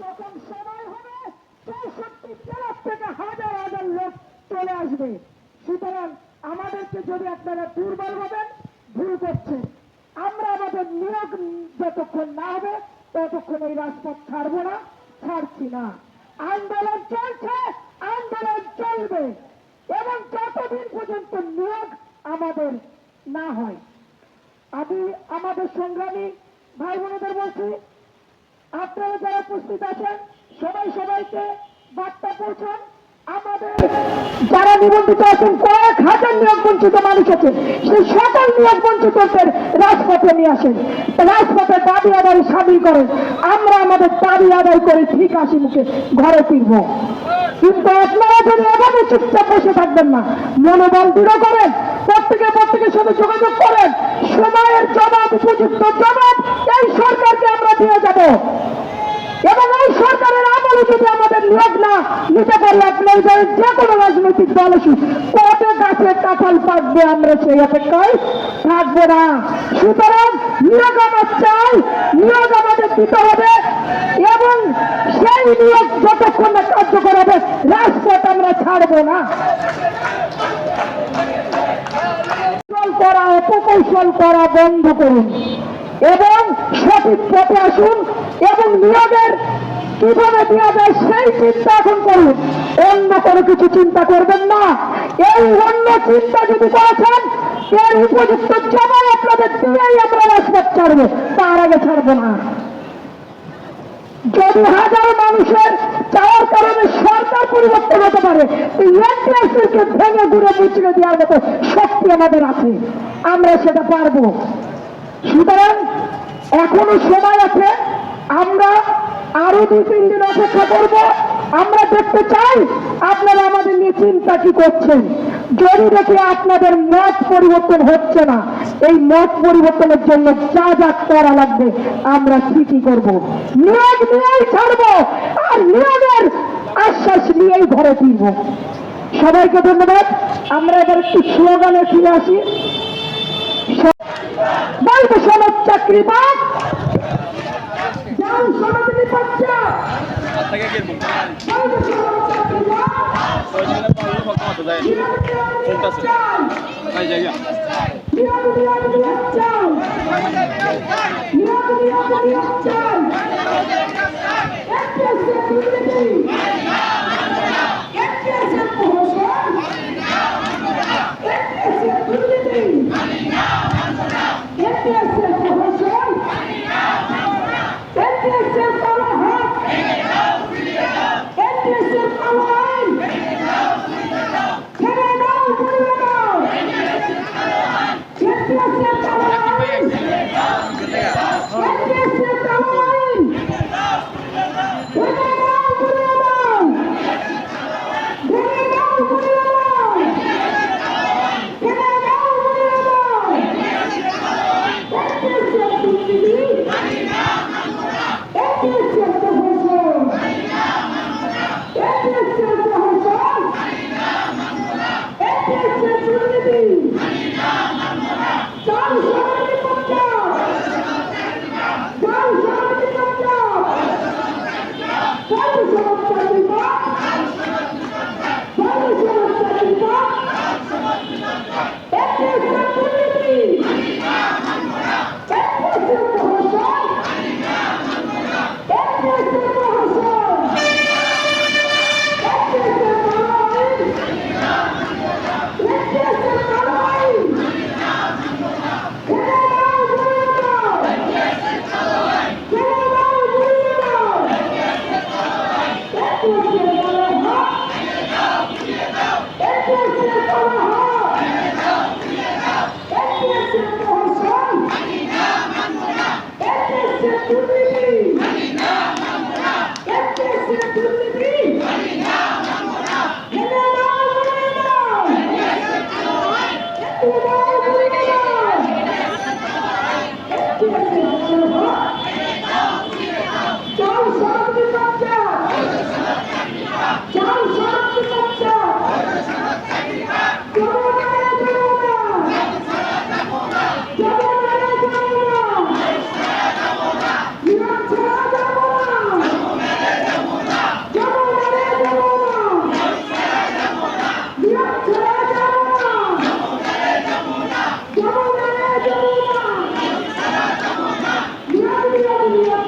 যখন সময় হবে চৌষট্টি জেলার থেকে হাজার হাজার লোক চলে আসবে। সুতরাং আমাদেরকে যদি আপনারা দুর্বল ভাবেন, ভুল করছেন, আমরা আমাদের নিয়োগ যতক্ষণ না হবে, ততক্ষণ এই রাজপথ ছাড়বো না, ছাড়ছি না। আন্দোলন চলছে, আন্দোলন চলবে, এবং যতদিন পর্যন্ত নিয়োগ আমাদের না হয় আমি আমাদের সংগ্রামী ভাই বোনেদের বলছি, আপনারা যারা উপস্থিত আছেন, সবাই সবাইকে বার্তা পৌঁছান। যারা নিবন্ধিত আছেন, কয়েক হাজার নিয়োগ বঞ্চিত মানুষ আছে সেই সকল নিয়োগ রাজপথে নিয়ে আসেন। রাজপথে দাবি আদায় সামিল করেন। আমরা আমাদের দাবি আদায় করে, ঠিক আসি মুখে, ঘরে ফিরবো। কিন্তু আপনারা যদি এভাবে চুপচাপ বসে থাকবেন না। মনোবল দৃঢ় করেন, প্রত্যেকে প্রত্যেকের সাথে যোগাযোগ করেন। সময়ের জবাব উপযুক্ত জবাব এই সরকারকে আমরা দিয়ে যাব। এবং এই সরকারের আমলে যদি আমাদের নিয়োগ না নিতে পারি আপনার যে কোনো রাজনৈতিক দল আসুক কবে গাছে কাঁঠাল পাকবে, আমরা সেই অপেক্ষায় থাকব না। সুতরাং নিয়োগ আমার চাই, নিয়োগ আমাদের দিতে হবে, এবং সেই নিয়োগ যতক্ষণ না কার্যকর হবে, রাজপথ আমরা ছাড়বো না। করা, অপকৌশল করা বন্ধ করুন। এবং সঠিক পথে আসুন এবং নিয়োগের কীভাবে দেওয়া যায় সেই চিন্তা এখন করুন। অন্য কোনো কিছু চিন্তা করবেন না। এই অন্য চিন্তা যদি করেছেন, এর উপযুক্ত জবাব আপনাদের দিয়েই আমরা রাজপথ ছাড়বো। তার আগে ছাড়বো না। যদি হাজার মানুষের সরকার পরিবর্তন হতে পারে ভেঙে ঘুরে মুচড়ে দেওয়ার মতো শক্তি আমাদের আছে। আমরা সেটা পারব। সুতরাং এখনও সময় আছে। আমরা আরও দুই তিন দিন অপেক্ষা করব। আমরা দেখতে চাই আপনারা আমাদের নিয়ে চিন্তা কি করছেন। যদি দেখি আপনাদের মত পরিবর্তন হচ্ছে না, এই মত পরিবর্তনের জন্য যা যা করা লাগবে, আমরা ঠিকই করব? নিয়োগ নিয়েই ছাড়বো। আর নিয়োগের আশ্বাস নিয়েই ঘরে ফিরব। সবাইকে ধন্যবাদ। আমরা এবার একটু স্লোগানে ফিরে আসি। বলব সমাজ চাকরি সমাজের বাচ্চা। থেকে কি বলতে বলব সমাজ চাকরি বাদ ওই জন্য পারলে ফটো মতো দেয় চলতেছে এই জায়গা নিয়োগ নিয়োগ নিয়োগ চাও নিয়োগ নিয়োগ নিয়োগ চাও এনটিএসএ দুর্নীতি এনটিএসএ প্রহসন এনটিএসএ দুর্নীতি এনটিএসএ প্রহসন এনটিএসএ দুর্নীতি চাল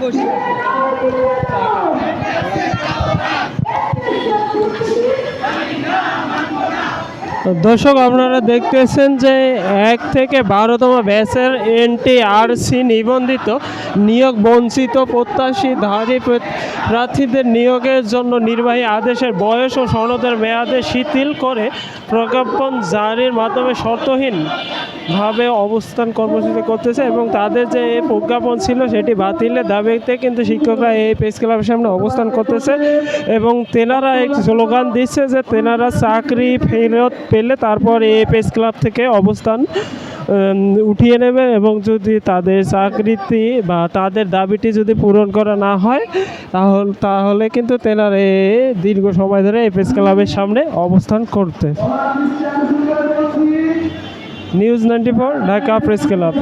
বসি। আমি দর্শক, আপনারা দেখতেছেন যে এক থেকে বারোতম ব্যাচের এনটিআরসি নিবন্ধিত, নিয়োগ বঞ্চিত প্রত্যাশীধারী প্র- প্রার্থীদের নিয়োগের জন্য নির্বাহী আদেশের বয়স ও সনদের মেয়াদে শিথিল করে প্রজ্ঞাপন জারির মাধ্যমে শর্তহীন ভাবে অবস্থান কর্মসূচি করতেছে এবং তাদের যে প্রজ্ঞাপন ছিল সেটি বাতিলের দাবিতে কিন্তু শিক্ষকরা এই প্রেস ক্লাবের সামনে অবস্থান করতেছে এবং তেনারা এক স্লোগান দিচ্ছে যে, তেনারা চাকরি ফেরত পেলে তারপর এ পেস ক্লাব থেকে অবস্থান উঠিয়ে নেবে এবং যদি তাদের চাকরিটি বা তাদের দাবিটি যদি পূরণ করা না হয়, তাহলে তাহলে কিন্তু তেনার এ দীর্ঘ সময় ধরে প্রেস ক্লাবের সামনে অবস্থান করতে। News ninety four Dhaka press club